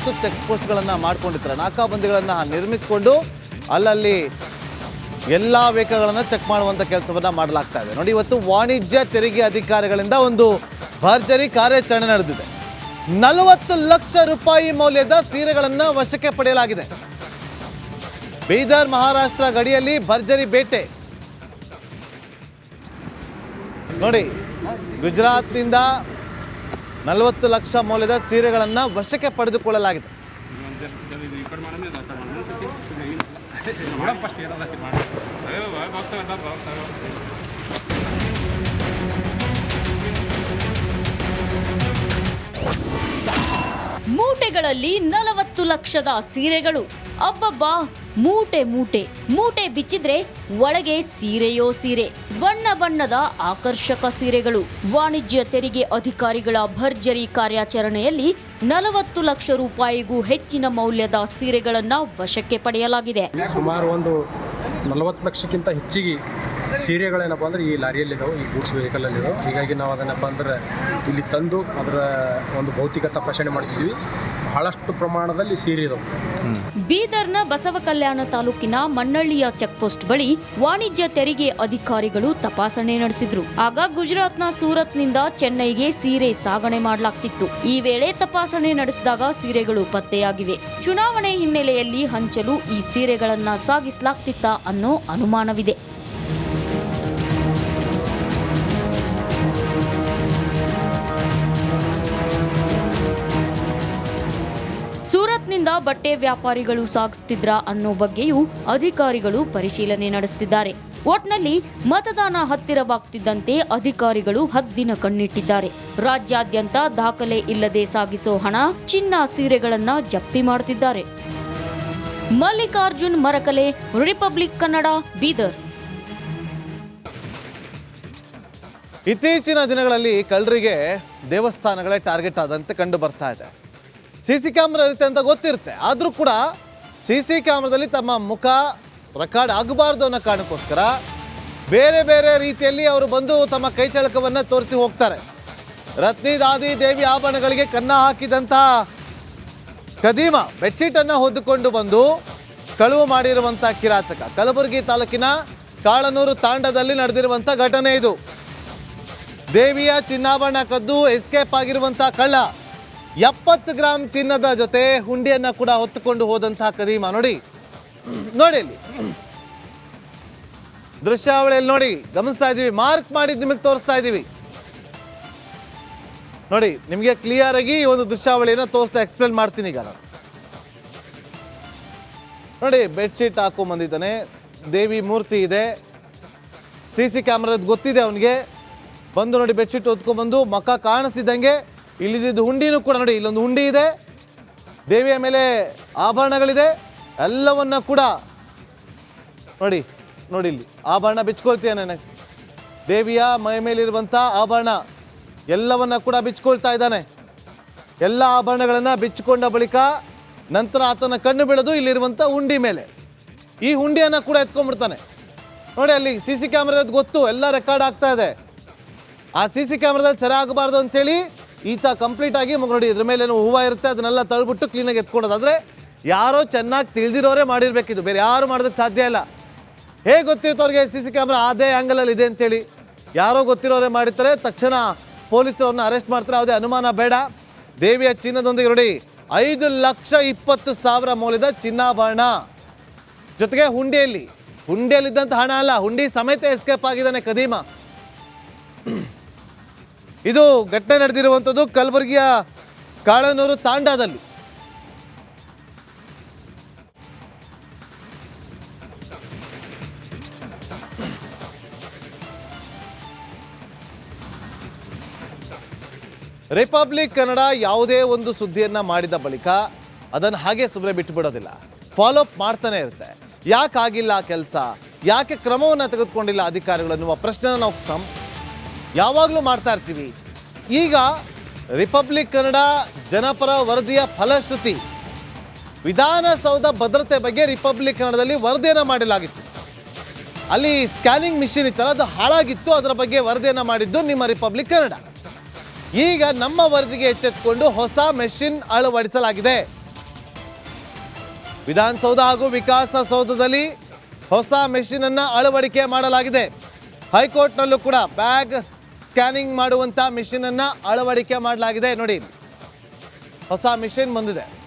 Check ಪೋಸ್ಟ್ಗಳನ್ನು ಮಾಡ್ಕೊಂಡಿರ್ತಾರೆ. ನಾಕಾಬಂದಿಗಳನ್ನು ನಿರ್ಮಿಸಿಕೊಂಡು ಅಲ್ಲಲ್ಲಿ ಎಲ್ಲ ವೆಹಿಕಲ್ಗಳನ್ನು ಚೆಕ್ ಮಾಡುವಂಥ ಕೆಲಸವನ್ನು ಮಾಡಲಾಗ್ತಾ ಇದೆ. ನೋಡಿ, ಇವತ್ತು ವಾಣಿಜ್ಯ ತೆರಿಗೆ ಅಧಿಕಾರಿಗಳಿಂದ ಒಂದು ಭರ್ಜರಿ ಕಾರ್ಯಾಚರಣೆ ನಡೆದಿದೆ. ನಲವತ್ತು ಲಕ್ಷ ರೂಪಾಯಿ ಮೌಲ್ಯದ ಸೀರೆಗಳನ್ನು ವಶಕ್ಕೆ ಪಡೆಯಲಾಗಿದೆ. ಬೀದರ್, ಮಹಾರಾಷ್ಟ್ರ ಗಡಿಯಲ್ಲಿ ಭರ್ಜರಿ ಬೇಟೆ. ನೋಡಿ, ಗುಜರಾತ್ನಿಂದ ನಲವತ್ತು ಲಕ್ಷ ಮೌಲ್ಯದ ಸೀರೆಗಳನ್ನು ವಶಕ್ಕೆ ಪಡೆದುಕೊಳ್ಳಲಾಗಿದೆ. ಮೂಟೆಗಳಲ್ಲಿ ನಲವತ್ತು ಲಕ್ಷದ ಸೀರೆಗಳು. ಅಬ್ಬಬ್ಬಾ, ಮೂಟೆ ಮೂಟೆ. ಮೂಟೆ ಬಿಚ್ಚಿದ್ರೆ ಒಳಗೆ ಸೀರೆಯೋ ಸೀರೆ. ಬಣ್ಣ ಬಣ್ಣದ ಆಕರ್ಷಕ ಸೀರೆಗಳು. ವಾಣಿಜ್ಯ ತೆರಿಗೆ ಅಧಿಕಾರಿಗಳ ಭರ್ಜರಿ ಕಾರ್ಯಾಚರಣೆಯಲ್ಲಿ ನಲವತ್ತು ಲಕ್ಷ ರೂಪಾಯಿಗೂ ಹೆಚ್ಚಿನ ಮೌಲ್ಯದ ಸೀರೆಗಳನ್ನ ವಶಕ್ಕೆ ಪಡೆಯಲಾಗಿದೆ. ಸುಮಾರು ಒಂದು ನಲವತ್ತು ಲಕ್ಷಕ್ಕಿಂತ ಹೆಚ್ಚಿಗೆ ಸೀರೆಗಳೇನಪ್ಪ ಅಂದ್ರೆ ಈ ಲಾರಿಯಲ್ಲಿದ್ದಾವೆ ಈ ಗೂಡ್ಸ್ ವೆಹಿಕಲಲ್ಲಿದ್ದಾವೆ ಹೀಗಾಗಿ ನಾವು ಅದನ್ನಪ್ಪ ಅಂದ್ರೆ ಇಲ್ಲಿ ತಂದು ಅದರ ಒಂದು ಭೌತಿಕ ತಪಾಸಣೆ ಮಾಡ್ತಿದ್ವಿ. ಬಹಳಷ್ಟು ಪ್ರಮಾಣದಲ್ಲಿ ಸೀರೆ ಇದಾವೆ. ಬೀದರ್ನ ಬಸವ ಕಲ್ಯಾಣ ತಾಲೂಕಿನ ಮಣ್ಣಳ್ಳಿಯ ಚೆಕ್ಪೋಸ್ಟ್ ಬಳಿ ವಾಣಿಜ್ಯ ತೆರಿಗೆ ಅಧಿಕಾರಿಗಳು ತಪಾಸಣೆ ನಡೆಸಿದ್ರು. ಆಗ ಗುಜರಾತ್ನ ಸೂರತ್ನಿಂದ ಚೆನ್ನೈಗೆ ಸೀರೆ ಸಾಗಣೆ ಮಾಡಲಾಗ್ತಿತ್ತು. ಈ ವೇಳೆ ತಪಾಸಣೆ ನಡೆಸಿದಾಗ ಸೀರೆಗಳು ಪತ್ತೆಯಾಗಿವೆ. ಚುನಾವಣೆ ಹಿನ್ನೆಲೆಯಲ್ಲಿ ಹಂಚಲು ಈ ಸೀರೆಗಳನ್ನ ಸಾಗಿಸಲಾಗ್ತಿತ್ತ ಅನ್ನೋ ಅನುಮಾನವಿದೆ. ಸೂರತ್ನಿಂದ ಬಟ್ಟೆ ವ್ಯಾಪಾರಿಗಳು ಸಾಗಿಸ್ತಿದ್ರ ಅನ್ನೋ ಬಗ್ಗೆಯೂ ಅಧಿಕಾರಿಗಳು ಪರಿಶೀಲನೆ ನಡೆಸುತ್ತಿದ್ದಾರೆ ಒಟ್ನಲ್ಲಿ ಮತದಾನ ಹತ್ತಿರವಾಗ್ತಿದ್ದಂತೆ ಅಧಿಕಾರಿಗಳು ಹದ್ದಿನ ಕಣ್ಣಿಟ್ಟಿದ್ದಾರೆ. ರಾಜ್ಯಾದ್ಯಂತ ದಾಖಲೆ ಇಲ್ಲದೆ ಸಾಗಿಸೋ ಹಣ, ಚಿನ್ನ ಸೀರೆಗಳನ್ನ ಜಪ್ತಿ ಮಾಡುತ್ತಿದ್ದಾರೆ ಮಲ್ಲಿಕಾರ್ಜುನ್ ಮರಕಲೆ, ರಿಪಬ್ಲಿಕ್ ಕನ್ನಡ, ಬೀದರ್. ಇತ್ತೀಚಿನ ದಿನಗಳಲ್ಲಿ ಕಳ್ಳರಿಗೆ ದೇವಸ್ಥಾನಗಳೇ ಟಾರ್ಗೆಟ್ ಆದಂತೆ ಕಂಡು ಬರ್ತಾ ಇದೆ. ಸಿ ಸಿ ಕ್ಯಾಮ್ರಾ ಇರುತ್ತೆ ಅಂತ ಗೊತ್ತಿರುತ್ತೆ. ಆದರೂ ಕೂಡ ಸಿ ಸಿ ಕ್ಯಾಮ್ರಾದಲ್ಲಿ ತಮ್ಮ ಮುಖ ರೆಕಾರ್ಡ್ ಆಗಬಾರ್ದು ಅನ್ನೋ ಕಾರಣಕ್ಕೋಸ್ಕರ ಬೇರೆ ಬೇರೆ ರೀತಿಯಲ್ಲಿ ಅವರು ಬಂದು ತಮ್ಮ ಕೈಚಳಕವನ್ನು ತೋರಿಸಿ ಹೋಗ್ತಾರೆ. ರತ್ನಿ, ದಾದಿ, ದೇವಿ ಆಭರಣಗಳಿಗೆ ಕನ್ನ ಹಾಕಿದಂತಹ ಕದೀಮ ಬೆಡ್ಶೀಟನ್ನು ಹೊದ್ದುಕೊಂಡು ಬಂದು ಕಳುವು ಮಾಡಿರುವಂಥ ಕಿರಾತಕ. ಕಲಬುರಗಿ ತಾಲೂಕಿನ ಕಾಳನೂರು ತಾಂಡದಲ್ಲಿ ನಡೆದಿರುವಂಥ ಘಟನೆ ಇದು. ದೇವಿಯ ಚಿನ್ನಾಭರಣ ಕದ್ದು ಎಸ್ಕೇಪ್ ಆಗಿರುವಂಥ ಕಳ್ಳ. ಎಪ್ಪತ್ತು ಗ್ರಾಮ್ ಚಿನ್ನದ ಜೊತೆ ಹುಂಡಿಯನ್ನ ಕೂಡ ಹೊತ್ತುಕೊಂಡು ಹೋದಂತಹ ಕದೀಮ ನೋಡಿ ನೋಡಿ ಇಲ್ಲಿ. ದೃಶ್ಯಾವಳಿಯಲ್ಲಿ ನೋಡಿ, ಗಮನಿಸ್ತಾ ಇದ್ದೀವಿ, ಮಾರ್ಕ್ ಮಾಡಿ ನಿಮಗೆ ತೋರಿಸ್ತಾ ಇದ್ದೀವಿ. ನೋಡಿ, ನಿಮಗೆ ಕ್ಲಿಯರ್ ಆಗಿ ಒಂದು ದೃಶ್ಯಾವಳಿಯನ್ನು ತೋರಿಸ್ತಾ ಎಕ್ಸ್ಪ್ಲೇನ್ ಮಾಡ್ತೀನಿ ಈಗ ನಾನು. ನೋಡಿ ಬೆಡ್ಶೀಟ್ ಹಾಕೊಂಡ್ ಬಂದಿದ್ದಾನೆ. ದೇವಿ ಮೂರ್ತಿ ಇದೆ. ಸಿ ಸಿ ಕ್ಯಾಮ್ರಾದ ಗೊತ್ತಿದೆ ಅವನಿಗೆ. ಬಂದು ನೋಡಿ ಬೆಡ್ಶೀಟ್ ಹೊತ್ಕೊಂಡ್ಬಂದು ಮಕ್ಕ ಕಾಣಿಸ್ತಿದ್ದಂಗೆ. ಇಲ್ಲಿದ್ದು ಹುಂಡಿನೂ ಕೂಡ ನೋಡಿ, ಇಲ್ಲೊಂದು ಹುಂಡಿ ಇದೆ. ದೇವಿಯ ಮೇಲೆ ಆಭರಣಗಳಿದೆ. ಎಲ್ಲವನ್ನ ಕೂಡ ನೋಡಿ ನೋಡಿ ಇಲ್ಲಿ. ಆಭರಣ ಬಿಚ್ಕೊಳ್ತೀಯ ನನಗೆ ದೇವಿಯ ಮೈ ಮೇಲಿರುವಂಥ ಆಭರಣ. ಎಲ್ಲವನ್ನ ಕೂಡ ಬಿಚ್ಕೊಳ್ತಾ ಇದ್ದಾನೆ. ಎಲ್ಲ ಆಭರಣಗಳನ್ನು ಬಿಚ್ಚಿಕೊಂಡ ಬಳಿಕ ನಂತರ ಆತನ ಕಣ್ಣು ಬೀಳೋದು ಇಲ್ಲಿರುವಂಥ ಹುಂಡಿ ಮೇಲೆ. ಈ ಹುಂಡಿಯನ್ನು ಕೂಡ ಎತ್ಕೊಂಡ್ಬಿಡ್ತಾನೆ. ನೋಡಿ, ಅಲ್ಲಿ ಸಿ ಸಿ ಕ್ಯಾಮ್ರಾ ಗೊತ್ತು, ಎಲ್ಲ ರೆಕಾರ್ಡ್ ಆಗ್ತಾ ಇದೆ. ಆ ಸಿ ಸಿ ಕ್ಯಾಮ್ರಾದಲ್ಲಿ ಸರಿ ಆಗಬಾರ್ದು ಅಂತೇಳಿ ಈತ ಕಂಪ್ಲೀಟ್ ಆಗಿ ಮಗ ನೋಡಿ ಇದ್ರ ಮೇಲೆ ಏನೋ ಹೂವು ಇರುತ್ತೆ, ಅದನ್ನೆಲ್ಲ ತಳ್ಬಿಟ್ಟು ಕ್ಲೀನಾಗಿ ಎತ್ಕೊಡೋದು. ಆದರೆ ಯಾರೋ ಚೆನ್ನಾಗಿ ತಿಳಿದಿರೋರೇ ಮಾಡಿರ್ಬೇಕಿದು ಬೇರೆ ಯಾರು ಮಾಡೋದಕ್ಕೆ ಸಾಧ್ಯ ಇಲ್ಲ. ಹೇಗೆ ಗೊತ್ತಿರುತ್ತೆ ಅವ್ರಿಗೆ ಸಿ ಸಿ ಕ್ಯಾಮ್ರಾ ಅದೇ ಆ್ಯಂಗಲಲ್ಲಿ ಇದೆ ಅಂತೇಳಿ. ಯಾರೋ ಗೊತ್ತಿರೋರೇ ಮಾಡಿರ್ತಾರೆ. ತಕ್ಷಣ ಪೊಲೀಸರು ಅವ್ರನ್ನ ಅರೆಸ್ಟ್ ಮಾಡ್ತಾರೆ. ಯಾವುದೇ ಅನುಮಾನ ಬೇಡ. ದೇವಿಯ ಚಿನ್ನದೊಂದಿಗೆ ನೋಡಿ, ಐದು ಲಕ್ಷ ಇಪ್ಪತ್ತು ಸಾವಿರ ಮೌಲ್ಯದ ಚಿನ್ನಾಭರಣ. ಜೊತೆಗೆ ಹುಂಡಿಯಲ್ಲಿ ಹುಂಡಿಯಲ್ಲಿದ್ದಂಥ ಹಣ ಅಲ್ಲ, ಹುಂಡಿ ಸಮೇತ ಎಸ್ಕೇಪ್ ಆಗಿದ್ದಾನೆ ಕದೀಮ. ಇದು ಘಟನೆ ನಡೆದಿರುವಂಥದ್ದು ಕಲಬುರಗಿಯ ಕಾಳನೂರು ತಾಂಡಾದಲ್ಲಿ. ರಿಪಬ್ಲಿಕ್ ಕನ್ನಡ ಯಾವುದೇ ಒಂದು ಸುದ್ದಿಯನ್ನ ಮಾಡಿದ ಬಳಿಕ ಅದನ್ನು ಹಾಗೆ ಸುಮ್ಮನೆ ಬಿಟ್ಟು ಬಿಡೋದಿಲ್ಲ ಫಾಲೋ ಅಪ್ ಮಾಡ್ತಾನೆ ಇರುತ್ತೆ. ಯಾಕಾಗಿಲ್ಲ ಆ ಕೆಲಸ? ಯಾಕೆ ಕ್ರಮವನ್ನು ತೆಗೆದುಕೊಂಡಿಲ್ಲ ಅಧಿಕಾರಿಗಳು ಅನ್ನುವ ಪ್ರಶ್ನೆನ ನಾವು ಸಂ ಯಾವಾಗಲೂ ಮಾಡ್ತಾ ಇರ್ತೀವಿ. ಈಗ ರಿಪಬ್ಲಿಕ್ ಕನ್ನಡ ಜನಪರ ವರದಿಯ ಫಲಶ್ರುತಿ, ವಿಧಾನಸೌಧ ಭದ್ರತೆ ಬಗ್ಗೆ ರಿಪಬ್ಲಿಕ್ ಕನ್ನಡದಲ್ಲಿ ವರದಿಯನ್ನು ಮಾಡಲಾಗಿತ್ತು. ಅಲ್ಲಿ ಸ್ಕ್ಯಾನಿಂಗ್ ಮಿಷಿನ್ ಇತ್ತಲ್ಲ, ಅದು ಹಾಳಾಗಿತ್ತು, ಅದರ ಬಗ್ಗೆ ವರದಿಯನ್ನು ಮಾಡಿದ್ದು ನಿಮ್ಮ ರಿಪಬ್ಲಿಕ್ ಕನ್ನಡ ಈಗ ನಮ್ಮ ವರದಿಗೆ ಎಚ್ಚೆತ್ತುಕೊಂಡು ಹೊಸ ಮೆಷಿನ್ ಅಳವಡಿಸಲಾಗಿದೆ. ವಿಧಾನಸೌಧ ಹಾಗೂ ವಿಕಾಸಸೌಧದಲ್ಲಿ ಹೊಸ ಮೆಷಿನನ್ನು ಅಳವಡಿಕೆ ಮಾಡಲಾಗಿದೆ. ಹೈಕೋರ್ಟ್ನಲ್ಲೂ ಕೂಡ ಬ್ಯಾಗ್ ಸ್ಕ್ಯಾನಿಂಗ್ ಮಾಡುವಂತ ಮಿಷಿನ್ ಅನ್ನ ಅಳವಡಿಕೆ ಮಾಡಲಾಗಿದೆ. ನೋಡಿ ಹೊಸ ಮಿಷಿನ್ ಬಂದಿದೆ.